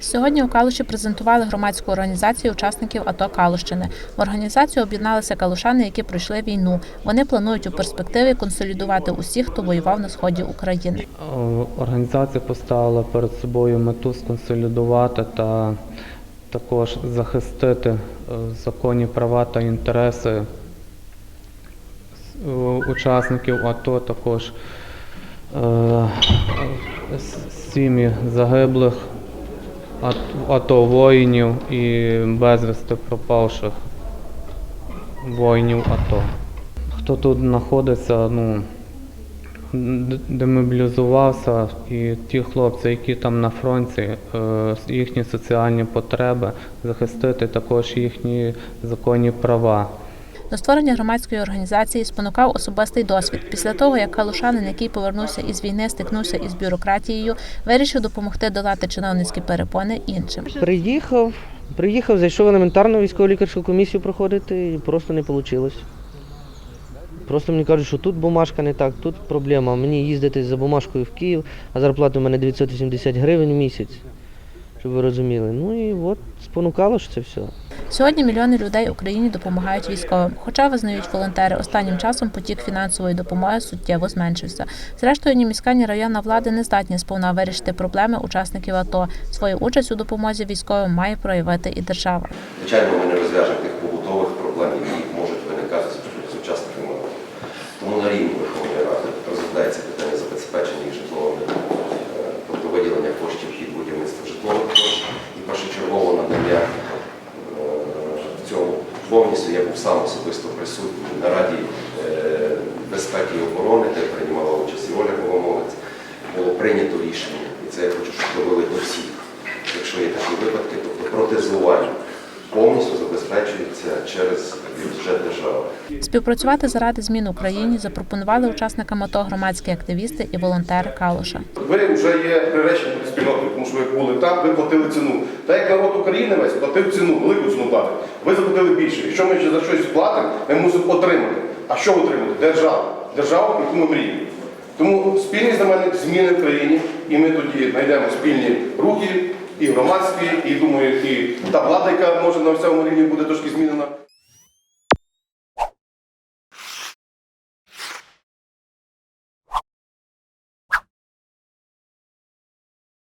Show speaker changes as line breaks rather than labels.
Сьогодні у Калуші презентували громадську організацію учасників АТО Калущини. В організацію об'єдналися калушани, які пройшли війну. Вони планують у перспективі консолідувати усіх, хто воював на сході України.
Е, Організація поставила перед собою мету сконсолідувати та також захистити е, законні права та інтереси е, учасників АТО, також сім'ї загиблих АТО воїнів і безвісти пропавших воїнів АТО. Хто тут знаходиться, ну, демобілізувався, і ті хлопці, які там на фронті, е, їхні соціальні потреби, захистити також їхні законні права.
До створення громадської організації спонукав особистий досвід. Після того, як калушанин, який повернувся із війни, стикнувся із бюрократією, вирішив допомогти долати чиновницькі перепони іншим.
Приїхав, приїхав, зайшов елементарно військово лікарську комісію проходити і просто не вийшло. Просто мені кажуть, що тут бумажка не так, тут проблема. Мені їздити за бумажкою в Київ, а зарплата у мене 980 гривень в місяць, щоб ви розуміли. Ну і от спонукало ж це все.
Сьогодні мільйони людей Україні допомагають військовим. Хоча визнають волонтери, останнім часом потік фінансової допомоги суттєво зменшився. Зрештою, ні міська, ні районна влада не здатні сповна вирішити проблеми учасників АТО. Свою участь у допомозі військовим має проявити і держава.
Звичайно, ми не розв'яжемо тих побутових проблем, які повністю. Я був сам особисто присутній на Раді е, безпеки і оборони, де приймала участь і Оля Богомолець. Було прийнято рішення, і це я хочу, щоб довели до всіх. Якщо є такі випадки, тобто протезування повністю забезпечується через бюджет держави.
Співпрацювати заради змін Україні запропонували учасникам АТО громадські активісти і волонтери Калуша.
Ви вже є приречені до спільноти, тому що ви були там, ви платили ціну. Так як народ України весь платив ціну, велику ціну платить. Ви заплатили більше. Якщо ми ще за щось платимо, ми мусимо отримати. А що отримати? Державу. Державу, про яку ми мріємо. Тому спільні земельні зміни в країні, і ми тоді знайдемо спільні рухи, і громадські, і думаю, і та влада, яка може на всьому рівні буде трошки змінена.